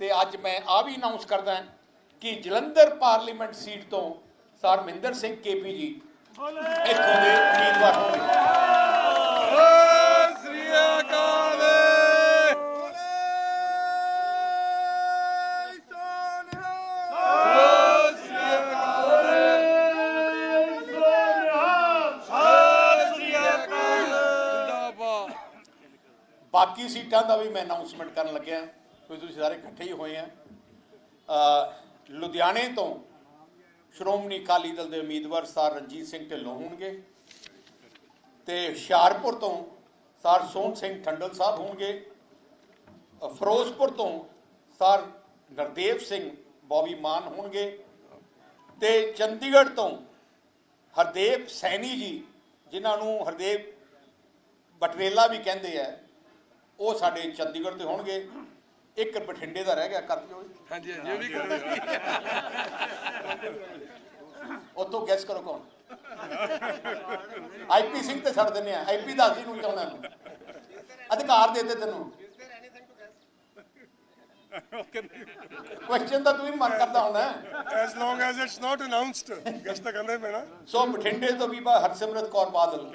ਤੇ ਅੱਜ ਮੈਂ ਆ ਵੀ ਅਨਾਉਂਸ ਕਰਦਾ ਕਿ ਜਲੰਧਰ ਪਾਰਲੀਮੈਂਟ ਸੀਟ ਤੋਂ ਸਰ ਮਹਿੰਦਰ ਸਿੰਘ ਕੇਪੀ ਜੀ ਇੱਥੋਂ ਦੇ ਉਮੀਦਵਾਰ ਹੋਣਗੇ। ਬਾਕੀ ਸੀਟਾਂ ਦਾ ਵੀ ਮੈਂ ਅਨਾਉਂਸਮੈਂਟ ਕਰਨ ਲੱਗਿਆ। ਕਿਉਂਕਿ ਤੁਸੀਂ ਸਾਰੇ ਇਕੱਠੇ ਹੀ ਹੋਏ ਆ। ਲੁਧਿਆਣੇ ਤੋਂ ਸ਼੍ਰੋਮਣੀ ਅਕਾਲੀ ਦਲ ਦੇ ਉਮੀਦਵਾਰ ਸਰ ਰਣਜੀਤ ਸਿੰਘ ਢਿੱਲੋਂ ਹੋਣਗੇ ਤੇ ਹੁਸ਼ਿਆਰਪੁਰ ਤੋਂ ਸਰ ਸੋਹਣ ਸਿੰਘ ਠੰਡਲ ਸਾਹਿਬ ਹੋਣਗੇ। ਫਿਰੋਜ਼ਪੁਰ ਤੋਂ ਸਰ ਨਰਦੇਵ ਸਿੰਘ ਬੌਬੀ ਮਾਨ ਹੋਣਗੇ ਤੇ ਚੰਡੀਗੜ੍ਹ ਤੋਂ ਹਰਦੇਵ ਸੈਣੀ ਜੀ, ਜਿਨ੍ਹਾਂ ਨੂੰ ਹਰਦੇਵ ਬਟਰੇਲਾ ਵੀ ਕਹਿੰਦੇ ਆ, ਉਹ ਸਾਡੇ ਚੰਡੀਗੜ੍ਹ ਤੇ ਹੋਣਗੇ। ਇੱਕ ਬਠਿੰਡੇ ਦਾ ਰਹਿ ਗਿਆ ਕਰ ਦਿਓ। ਹਾਂਜੀ ਹਾਂਜੀ ਇਹ ਵੀ ਕਰੋ ਉੱਥੋਂ ਗੈਸ ਕਰੋ ਕੌਣ? ਆਈਪੀ ਸਿੰਘ ਤੇ ਛੱਡ ਦਿੰਨੇ ਆ। ਆਈਪੀ ਦਾ ਅਸੀਂ ਨੂੰ ਚਾਹੁੰਦਾ ਨੂੰ ਅਧਿਕਾਰ ਦੇ ਦੇ ਤੈਨੂੰ। ਕੁਐਸਚਨ ਤਾਂ ਤੂੰ ਹੀ ਮਨ ਕਰਦਾ ਹੁੰਦਾ as long as it's not announced ਗੱਜ ਤਾਂ ਕਰਨਾ ਹੀ ਪੈਣਾ। ਸੋ ਬਠਿੰਡੇ ਤੋਂ ਬੀਬਾ ਹਰਸਿਮਰਤ ਕੌਰ ਬਾਦਲ।